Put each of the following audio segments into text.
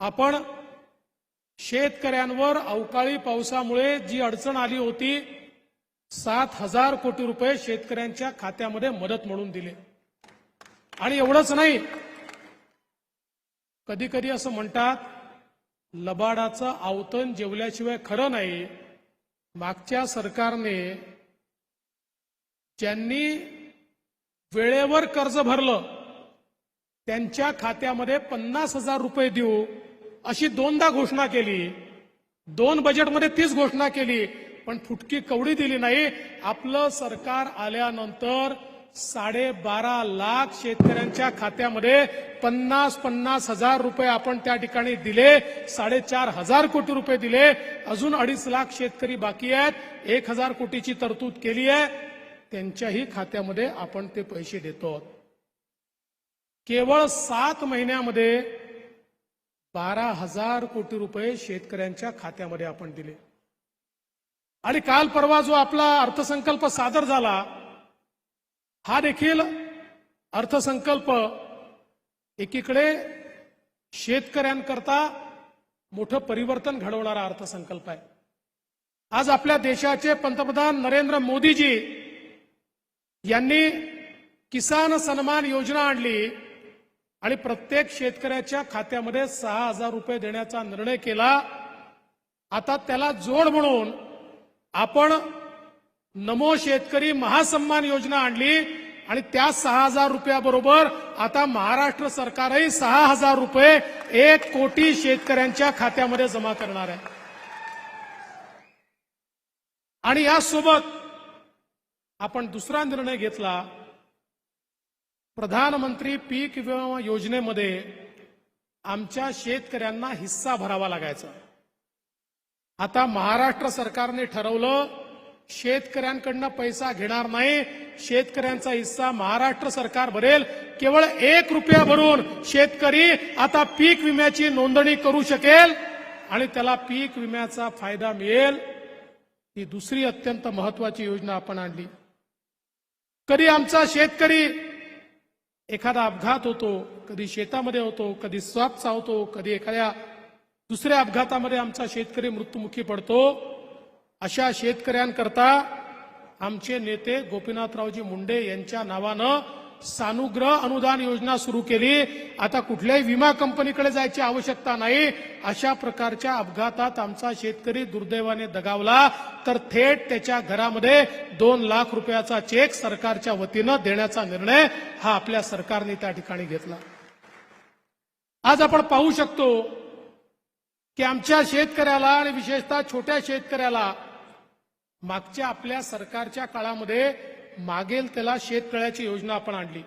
आपण शेतकऱ्यांवर अवकाळी पावसामुळे जी अडचण आली होती सात हजार कोटी रुपये शेतकऱ्यांच्या खात्यामध्ये मदत म्हणून दिले. आणि एवढंच नाही कधी कधी असं म्हणतात लबाडाचं आवतन जेवल्याशिवाय खरं नाही. मागच्या सरकारने ज्यांनी वेळेवर कर्ज भरलं त्यांच्या खात्यामध्ये पन्नास हजार रुपये देऊ अशी दोनदा घोषणा केली. दोन बजेटमध्ये तीच घोषणा केली पण फुटकी कवडी दिली नाही. आपलं सरकार आल्यानंतर साडेबारा लाख शेतकऱ्यांच्या खात्यामध्ये पन्नास पन्नास हजार रुपये आपण त्या ठिकाणी दिले साडेचार हजार कोटी रुपये दिले. अजून अडीच लाख शेतकरी बाकी आहेत. एक हजार कोटीची तरतूद केली आहे. त्यांच्याही खात्यामध्ये आपण ते पैसे देतो. केवळ सात महिन्यामध्ये बारा हजार कोटी रुपये शेतकऱ्यांच्या खात्यामध्ये आपण दिले. आणि काल परवा जो आपला अर्थसंकल्प सादर झाला हा देखील अर्थसंकल्प एकीकडे शेतकऱ्यांकरता मोठं परिवर्तन घडवणारा अर्थसंकल्प आहे. आज आपल्या देशाचे पंतप्रधान नरेंद्र मोदीजी यांनी किसान सन्मान योजना आणली. आणि प्रत्येक शेतकऱ्याच्या खात्यामध्ये सहा हजार रुपये देण्याचा निर्णय केला. आता त्याला जोड म्हणून आपण नमो शेतकरी महासन्मान योजना आणली आणि त्या सहा हजार रुपयाबरोबर आता महाराष्ट्र सरकारही सहा हजार रुपये एक कोटी शेतकऱ्यांच्या खात्यामध्ये जमा करणार आहे. आणि यासोबत आपण दुसरा निर्णय घेतला. प्रधानमंत्री पीक विमा योजनेमध्ये आमच्या शेतकऱ्यांना हिस्सा भरावा लागायचा. आता महाराष्ट्र सरकारने ठरवलं शेतकऱ्यांकडनं पैसा घेणार नाही शेतकऱ्यांचा हिस्सा महाराष्ट्र सरकार भरेल केवळ एक रुपया भरून शेतकरी आता पीक विम्याची नोंदणी करू शकेल आणि त्याला पीक विम्याचा फायदा मिळेल. ही दुसरी अत्यंत महत्वाची योजना आपण आणली. कधी आमचा शेतकरी एखादा अपघात होतो कधी शेतामध्ये होतो कधी स्वाप चावतो कधी एखाद्या दुसऱ्या अपघातामध्ये आमचा शेतकरी मृत्युमुखी पडतो. अशा शेतकऱ्यांकरता आमचे नेते गोपीनाथरावजी मुंडे यांच्या नावानं सानुग्रह अनुदान योजना सुरू केली. आता कुठल्याही विमा कंपनीकडे जायची आवश्यकता नाही. अशा प्रकारच्या अपघातात आमचा शेतकरी दुर्दैवाने दगावला. तर थेट त्याच्या घरामध्ये दोन लाख रुपयाचा चेक सरकारच्या वतीनं देण्याचा निर्णय हा आपल्या सरकारने त्या ठिकाणी घेतला. आज आपण पाहू शकतो की आमच्या शेतकऱ्याला आणि विशेषतः छोट्या शेतकऱ्याला मागच्या आपल्या सरकारच्या काळामध्ये मागेल त्याला शेततळ्याची योजना आपण आणली.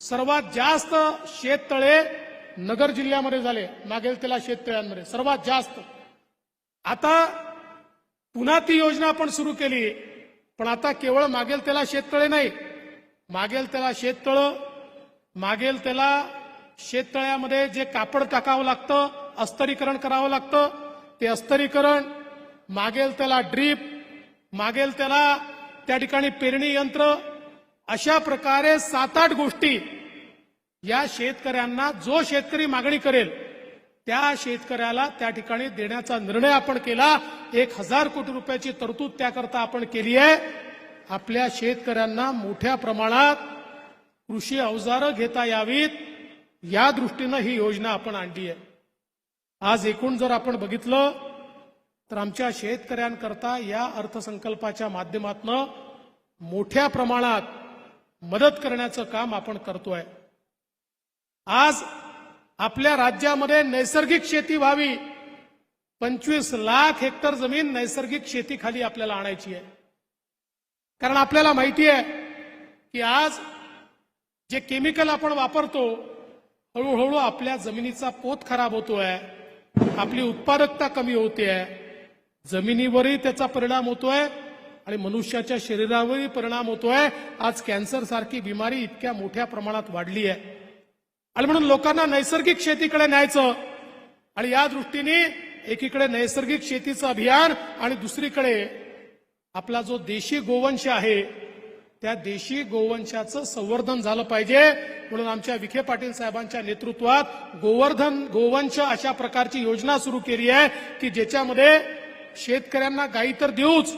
सर्वात जास्त शेततळे नगर जिल्ह्यामध्ये झाले. मागेल त्याला शेततळ्यांमध्ये. सर्वात जास्त. आता पुन्हा ती योजना आपण सुरू केली. पण आता केवळ मागेल त्याला शेततळे नाही. मागेल त्याला शेततळं मागेल त्याला शेततळ्यामध्ये जे कापड टाकावं लागतं अस्तरीकरण करावं लागतं ते अस्तरीकरण मागेल त्याला ड्रीप मागेल त्याला त्या ठिकाणी पेरणी यंत्र अशा प्रकारे सात आठ गोष्टी या शेतकऱ्यांना जो शेतकरी मागणी करेल त्या शेतकऱ्याला त्या ठिकाणी देण्याचा निर्णय आपण केला. एक हजार कोटी रुपयाची तरतूद त्याकरता आपण केली आहे. आपल्या शेतकऱ्यांना मोठ्या प्रमाणात कृषी अवजारं घेता यावीत. या दृष्टीनं ही योजना आपण आणली आहे. आज एकूण जर आपण बघितलं तर आमच्या शेतकऱ्यांकरता या अर्थसंकल्पाच्या माध्यमातनं मोठ्या प्रमाणात मदत करण्याचं काम आपण करतोय. आज आपल्या राज्यामध्ये नैसर्गिक शेती व्हावी. पंचवीस लाख हेक्टर जमीन नैसर्गिक शेतीखाली आपल्याला आणायची आहे. कारण आपल्याला माहिती आहे की आज जे केमिकल आपण वापरतो हळूहळू आपल्या जमिनीचा पोत खराब होतोय आपली उत्पादकता कमी होते आहे जमिनीवरही त्याचा परिणाम होतोय आणि मनुष्याच्या शरीरावरही परिणाम होतोय. आज कॅन्सर सारखी बिमारी इतक्या मोठ्या प्रमाणात वाढली आहे. आणि म्हणून लोकांना नैसर्गिक शेतीकडे न्यायचं. आणि या दृष्टीने एकीकडे नैसर्गिक शेतीचं अभियान आणि दुसरीकडे आपला जो देशी गोवंश आहे त्या देशी गोवंशाचं संवर्धन झालं पाहिजे. म्हणून आमच्या विखे पाटील साहेबांच्या नेतृत्वात गोवर्धन गोवंश अशा प्रकारची योजना सुरू केली आहे की ज्याच्यामध्ये शेतकऱ्यांना गायी तर देऊच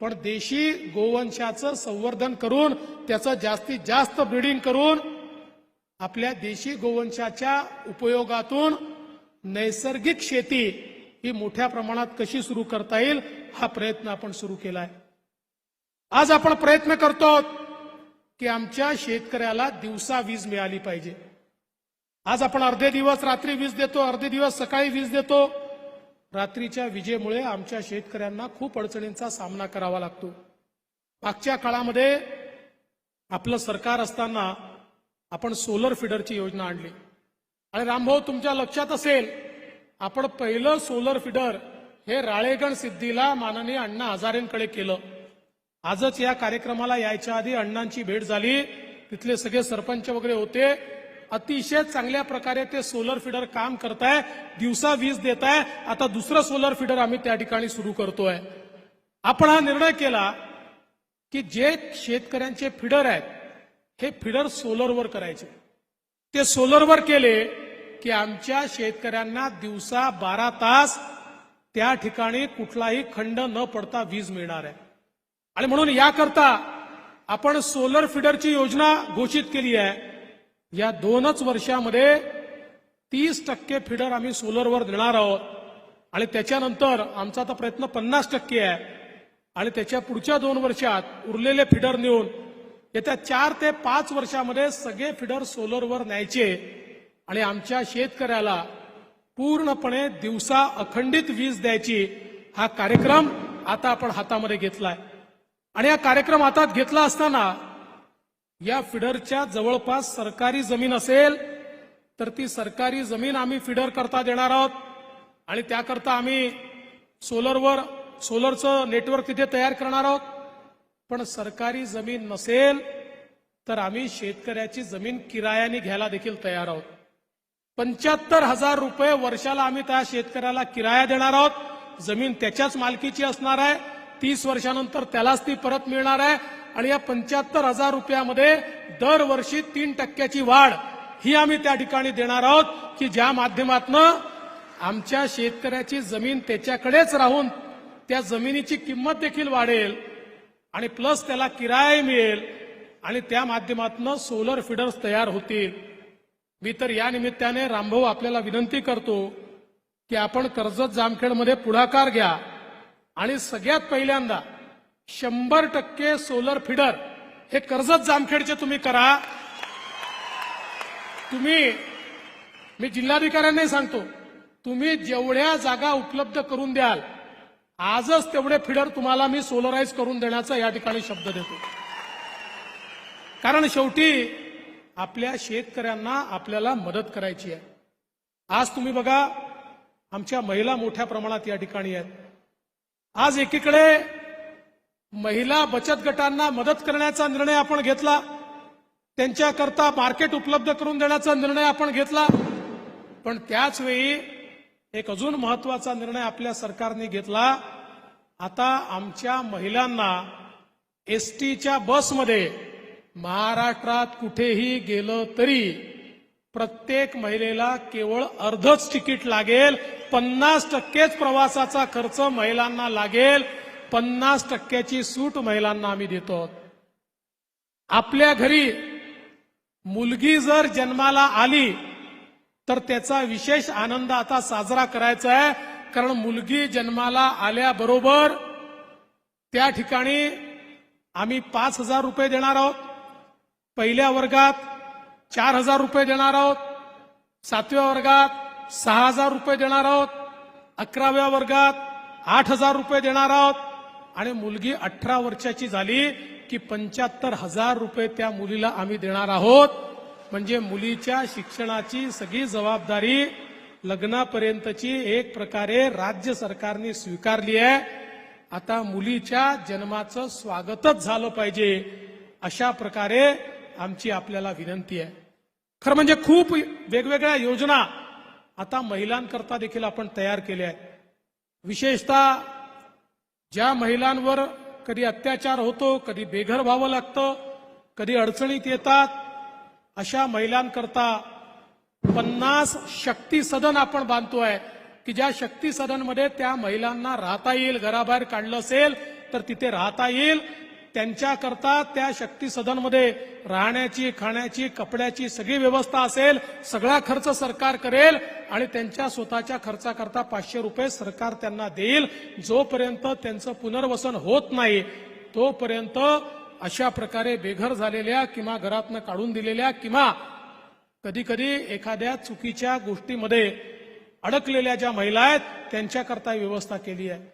पण देशी गोवंशाचं संवर्धन करून त्याचं जास्तीत जास्त ब्रीडिंग करून आपल्या देशी गोवंशाच्या उपयोगातून नैसर्गिक शेती ही मोठ्या प्रमाणात कशी सुरू करता येईल हा प्रयत्न आपण सुरू केलाय. आज आपण प्रयत्न करतो की आमच्या शेतकऱ्याला दिवसा वीज मिळाली पाहिजे. आज आपण अर्धे दिवस रात्री वीज देतो अर्धे दिवस सकाळी वीज देतो रात्रीच्या विजेमुळे आमच्या शेतकऱ्यांना खूप अडचणींचा सामना करावा लागतो. मागच्या काळामध्ये आपलं सरकार असताना आपण सोलर फिडरची योजना आणली. आणि रामभाऊ तुमच्या लक्षात असेल आपण पहिलं सोलर फिडर हे राळेगण सिद्धीला माननीय अण्णा हजारेंकडे केलं. आजच या कार्यक्रमाला यायच्या आधी अण्णांची भेट झाली. तिथले सगळे सरपंच वगैरे होते. अतिशय चांगल्या प्रकारे ते सोलर फिडर काम करताय. दिवसा वीज देत आहे आता दुसरं सोलर फिडर आम्ही त्या ठिकाणी सुरू करतोय. आपण हा निर्णय केला की जे शेतकऱ्यांचे फिडर आहेत हे फिडर सोलरवर करायचे. ते सोलरवर केले की आमच्या शेतकऱ्यांना दिवसा बारा तास त्या ठिकाणी कुठलाही खंड न पडता वीज मिळणार आहे. आणि म्हणून याकरता आपण सोलर फिडरची योजना घोषित केली आहे. या दोनच वर्षामध्ये तीस टक्के फिडर आम्ही सोलरवर देणार आहोत. आणि त्याच्यानंतर आमचा आता प्रयत्न पन्नास टक्के आहे. आणि त्याच्या पुढच्या दोन वर्षात उरलेले फिडर नेऊन येत्या चार ते पाच वर्षामध्ये सगळे फिडर सोलरवर न्यायचे. आणि आमच्या शेतकऱ्याला पूर्णपणे दिवसा अखंडित वीज द्यायची हा कार्यक्रम आता आपण हातामध्ये घेतलाय. आणि हा कार्यक्रम हातात घेतला असताना या फिडरच्या जवळपास सरकारी जमीन असेल तर ती सरकारी जमीन आम्ही फिडर करता देणार आहोत. आणि त्याकरता आम्ही सोलरवर सोलरचं नेटवर्क तिथे तयार करणार आहोत. पण सरकारी जमीन नसेल तर आम्ही शेतकऱ्याची जमीन किरायाने घ्यायला देखील तयार आहोत. पंच्याहत्तर हजार रुपये वर्षाला आम्ही त्या शेतकऱ्याला किराया देणार आहोत. जमीन त्याच्याच मालकीची असणार आहे. तीस वर्षानंतर त्यालाच ती परत मिळणार आहे. आणि या पंच्याहत्तर हजार रुपयामध्ये दरवर्षी तीन टक्क्याची वाढ ही आम्ही त्या ठिकाणी देणार आहोत की ज्या माध्यमातनं आमच्या शेतकऱ्याची जमीन त्याच्याकडेच राहून त्या जमिनीची किंमत देखील वाढेल आणि प्लस त्याला किराया मिळेल आणि त्या माध्यमातून सोलर फिडर्स तयार होतील. मी तर या निमित्ताने रामभाऊ आपल्याला विनंती करतो की आपण कर्जत जामखेडमध्ये पुढाकार घ्या आणि सगळ्यात पहिल्यांदा शंभर टक्के सोलर फिडर हे कर्जत जामखेडचे तुम्ही करा. तुम्ही मी जिल्हाधिकाऱ्यांनाही सांगतो तुम्ही जेवढ्या जागा उपलब्ध करून द्याल आजच तेवढे फिडर तुम्हाला मी सोलराईज करून देण्याचा या ठिकाणी शब्द देतो. कारण शेवटी आपल्या शेतकऱ्यांना आपल्याला मदत करायची आहे. आज तुम्ही बघा आमच्या महिला मोठ्या प्रमाणात या ठिकाणी आहेत. आज एकीकडे महिला बचत गटांना मदत करण्याचा निर्णय आपण घेतला. त्यांच्याकरता मार्केट उपलब्ध करून देण्याचा निर्णय आपण घेतला. पण त्याचवेळी एक अजून महत्त्वाचा निर्णय आपल्या सरकारने घेतला. आता आमच्या महिलांना एस टीच्या बसमध्ये महाराष्ट्रात कुठेही गेलं तरी प्रत्येक महिलेला केवळ अर्धच तिकीट लागेल. पन्नास टक्केच प्रवासाचा खर्च महिलांना लागेल. पन्नास टक्क्याची सूट महिलांना आम्ही देतो. आपल्या घरी मुलगी जर जन्माला आली तर त्याचा विशेष आनंद आता साजरा करायचा आहे. कारण मुलगी जन्माला आल्याबरोबर त्या ठिकाणी आम्ही पाच हजार रुपये देणार आहोत. पहिल्या वर्गात चार हजार रुपये देणार आहोत. सातव्या वर्गात सहा हजार रुपये देणार आहोत. अकराव्या वर्गात आठ हजार रुपये देणार आहोत. आणि मुलगी अठरा वर्षाची झाली की पंच्याहत्तर हजार रुपये त्या मुलीला आम्ही देणार आहोत. म्हणजे मुलीच्या शिक्षणाची सगळी जबाबदारी लग्नापर्यंतची एक प्रकारे राज्य सरकारने स्वीकारली आहे. आता मुलीच्या जन्माचं स्वागतच झालं पाहिजे अशा प्रकारे आमची आपल्याला विनंती आहे. खरं म्हणजे खूप वेगवेगळ्या योजना आता महिलांकरता देखील आपण तयार केल्या आहेत. विशेषतः ज्या महिलांवर कधी अत्याचार होतो कधी बेघर व्हावं लागतं कधी अडचणीत येतात अशा महिलांकरता पन्नास शक्ती सदन आपण बांधतोय. की ज्या शक्ती सदनमध्ये त्या महिलांना राहता येईल घराबाहेर काढलं असेल तर तिथे राहता येईल. त्यांच्याकरता त्या शक्ती सदनमध्ये राहण्याची खाण्याची कपड्याची सगळी व्यवस्था असेल सगळा खर्च सरकार करेल आणि त्यांच्या स्वतःच्या खर्चाकरता पाचशे रुपये सरकार त्यांना देईल. जोपर्यंत त्यांचं पुनर्वसन होत नाही तोपर्यंत अशा प्रकारे बेघर झालेल्या किंवा घरातनं काढून दिलेल्या किंवा कधी कधी एखाद्या चुकीच्या गोष्टीमध्ये अडकलेल्या ज्या महिला आहेत त्यांच्याकरता व्यवस्था केली आहे.